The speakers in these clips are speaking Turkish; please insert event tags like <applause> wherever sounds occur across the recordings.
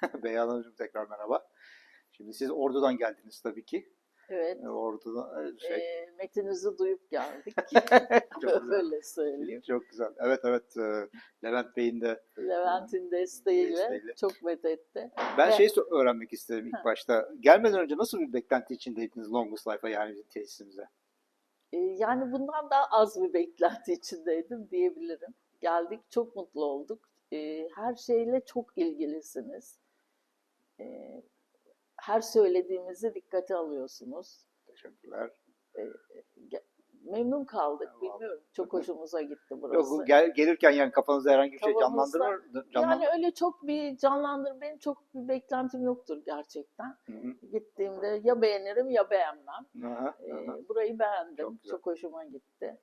<laughs> Beyhan Hanımcığım tekrar merhaba. Şimdi siz Ordu'dan geldiniz tabii ki. Evet. Ee, Ordu'dan e, şey. e, metinizi duyup geldik. <laughs> çok güzel. Öyle söyleyeyim. Çok güzel. Evet evet. e, Levent Bey'in de Levent'in desteğiyle, Desteğiyle. çok methetti. ben Ve- şey so- öğrenmek istedim ilk Ha. başta. Gelmeden önce nasıl bir beklenti içindeydiniz Longest Life'a yani tesisimize? E, yani bundan daha az bir beklenti içindeydim diyebilirim. Geldik, çok mutlu olduk. E, her şeyle çok ilgilisiniz. E, her söylediğimizi dikkate alıyorsunuz. Teşekkürler. Memnun kaldık, Vallahi. bilmiyorum. Çok hoşumuza gitti Yok, burası. bu gel, gelirken yani kafanızda herhangi bir şey Kafamızda- canlandırır canlan- Yani öyle çok bir canlandır, benim çok bir beklentim yoktur gerçekten. Hı hı. Gittiğimde ya beğenirim ya beğenmem. Ee, burayı beğendim, Çok çok, hoşuma gitti.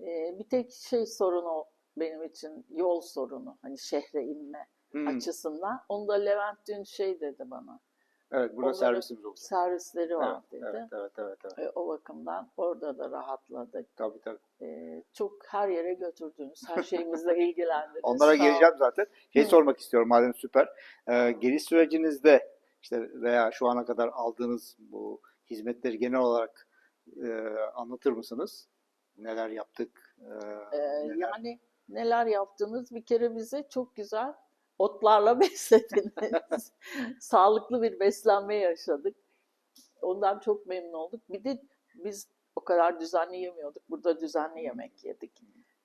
Ee, bir tek şey sorun o benim için yol sorunu, hani şehre inme Hmm, açısından. Onu da Levent dün şey dedi bana, Evet burada onların servisimiz olacak. servisleri var Evet, dedi. evet, evet, evet, evet. Ee, o bakımdan orada da rahatladık. Tabii tabii. Ee, çok her yere götürdünüz, her şeyimizle <laughs> ilgilendiniz. Onlara Sağ geleceğim zaten. Şey Hı. sormak istiyorum madem süper. Ee, geliş sürecinizde işte veya şu ana kadar aldığınız bu hizmetleri genel olarak e, anlatır mısınız? Neler yaptık? e, Ee, neler- yani neler yaptınız? Bir kere bize çok güzel otlarla <laughs> beslediniz. Sağlıklı bir beslenme yaşadık. Ondan çok memnun olduk. Bir de biz o kadar düzenli yemiyorduk. Burada düzenli yemek yedik.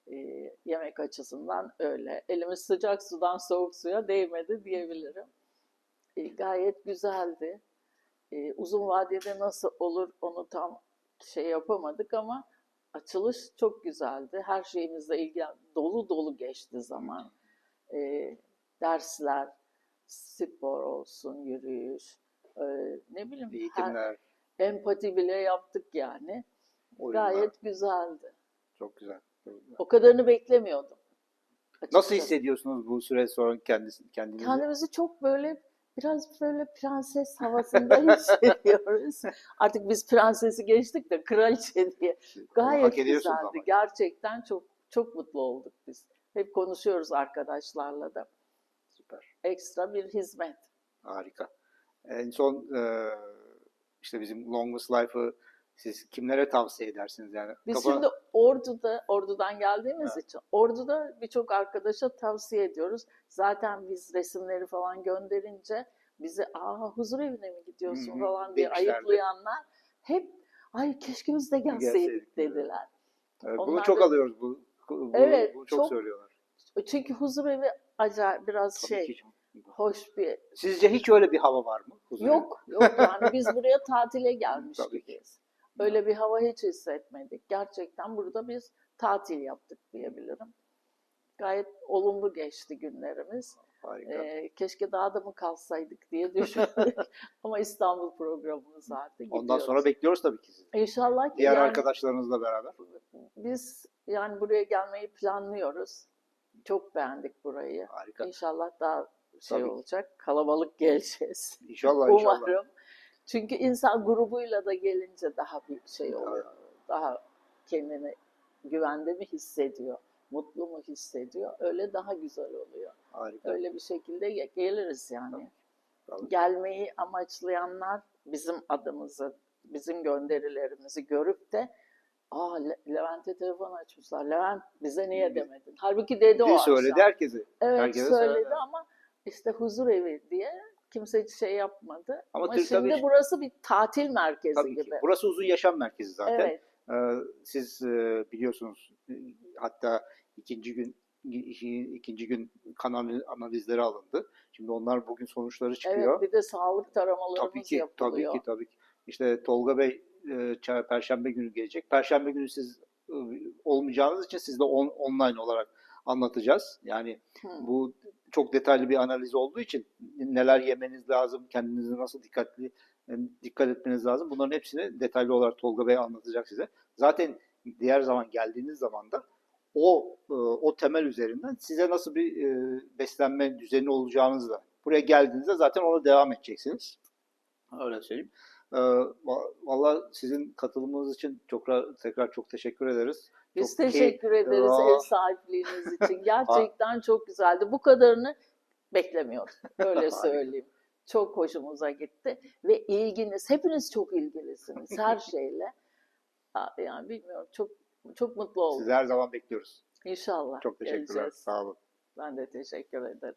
Ee, yemek açısından öyle. Elimiz sıcak sudan soğuk suya değmedi diyebilirim. Ee, gayet güzeldi. Ee, uzun vadede nasıl olur onu tam şey yapamadık ama açılış çok güzeldi. Her şeyimizle ilgili dolu dolu geçti zaman. Ee, dersler, spor olsun, yürüyüş, e, ne bileyim her, Eğitimler, empati bile yaptık yani. oyunlar. Gayet güzeldi. Çok güzel. çok güzel. O kadarını beklemiyordum. Nasıl açıkçası. hissediyorsunuz bu süre sonra kendisi, kendinizi? Kendimizi çok böyle biraz böyle prenses havasında <laughs> hissediyoruz. Artık biz prensesi geçtik de kraliçe diye. Gayet güzeldi. ama. Gerçekten çok çok mutlu olduk biz. Hep konuşuyoruz arkadaşlarla da. Ekstra bir hizmet. Harika. En son e, işte bizim Longest Life'ı siz kimlere tavsiye edersiniz yani? Biz Kafa- şimdi Ordu'da, Ordu'dan geldiğimiz Evet. için Ordu'da birçok arkadaşa tavsiye ediyoruz. Zaten biz resimleri falan gönderince bize aa huzur evine mi gidiyorsun Hı hı, falan diye demişlerdi. ayıplayanlar hep ay keşke biz de gelseydik evet. dediler. Evet, bunu Onlar çok da- alıyoruz. Bu, bu, Evet, bunu çok, çok- söylüyorlar. Çünkü huzur evi acayip biraz Tabii şey ki. hoş bir Sizce hiç öyle bir hava var mı? Huzur yok yok yani biz buraya tatile gelmiş Tabii ki. gibiyiz. Öyle bir hava hiç hissetmedik. Gerçekten burada biz tatil yaptık diyebilirim. Gayet olumlu geçti günlerimiz. Harika. Ee, keşke daha da mı kalsaydık diye düşündük. <laughs> Ama İstanbul programımız vardı. Ondan gidiyoruz. sonra bekliyoruz tabii ki sizi. İnşallah ki Diğer yani arkadaşlarınızla beraber. biz yani buraya gelmeyi planlıyoruz. Çok beğendik burayı. Harika. İnşallah daha şey Tabii olacak. Kalabalık geleceğiz. <laughs> İnşallah <laughs> inşallah. Umarım. Çünkü insan grubuyla da gelince daha bir şey oluyor. Daha kendini güvende mi hissediyor? Mutlu mu hissediyor? Öyle daha güzel oluyor. Harika. Öyle bir şekilde ge- geliriz yani. Tabii. Gelmeyi amaçlayanlar bizim adımızı, bizim gönderilerimizi görüp de Aa Le- Levent'e telefon açmışlar. Levent bize niye demedin? Halbuki dedi o diye akşam. söyledi herkese. Evet herkese söyledi söyledi. ama işte huzur evi diye kimse hiç şey yapmadı. Ama Ama, Türk şimdi tabii- burası bir tatil merkezi Tabii ki. gibi. Burası uzun yaşam merkezi zaten. Evet. Ee, Siz e, biliyorsunuz e, hatta ikinci gün ikinci gün kan anal- analizleri alındı. Şimdi onlar bugün sonuçları çıkıyor. Evet bir de sağlık taramalarımız Tabii ki, yapılıyor. tabii ki, tabii ki. İşte Tolga Bey e, Perşembe günü gelecek. Perşembe günü siz e, olmayacağınız için siz de on- online olarak anlatacağız. Yani Hı. bu çok detaylı bir analiz olduğu için neler yemeniz lazım, kendinizi nasıl dikkatli e, dikkat etmeniz lazım. Bunların hepsini detaylı olarak Tolga Bey anlatacak size. Zaten diğer zaman geldiğiniz zaman da o e, o temel üzerinden size nasıl bir beslenme düzeni olacağınızı da buraya geldiğinizde zaten ona devam edeceksiniz. Öyle söyleyeyim. E, va- Valla sizin katılımınız için çok ra- tekrar çok teşekkür ederiz. Biz Çok teşekkür keyif- ederiz Aa. ev sahipliğiniz için. <laughs> Gerçekten çok güzeldi. Bu kadarını beklemiyordum. Öyle <laughs> söyleyeyim. Çok hoşumuza gitti ve ilginiz, hepiniz çok ilgilisiniz her <laughs> şeyle. Yani bilmiyorum, çok çok mutlu oldum. Sizi her zaman bekliyoruz. İnşallah Çok teşekkürler. geleceğiz. Sağ olun. Ben de teşekkür ederim.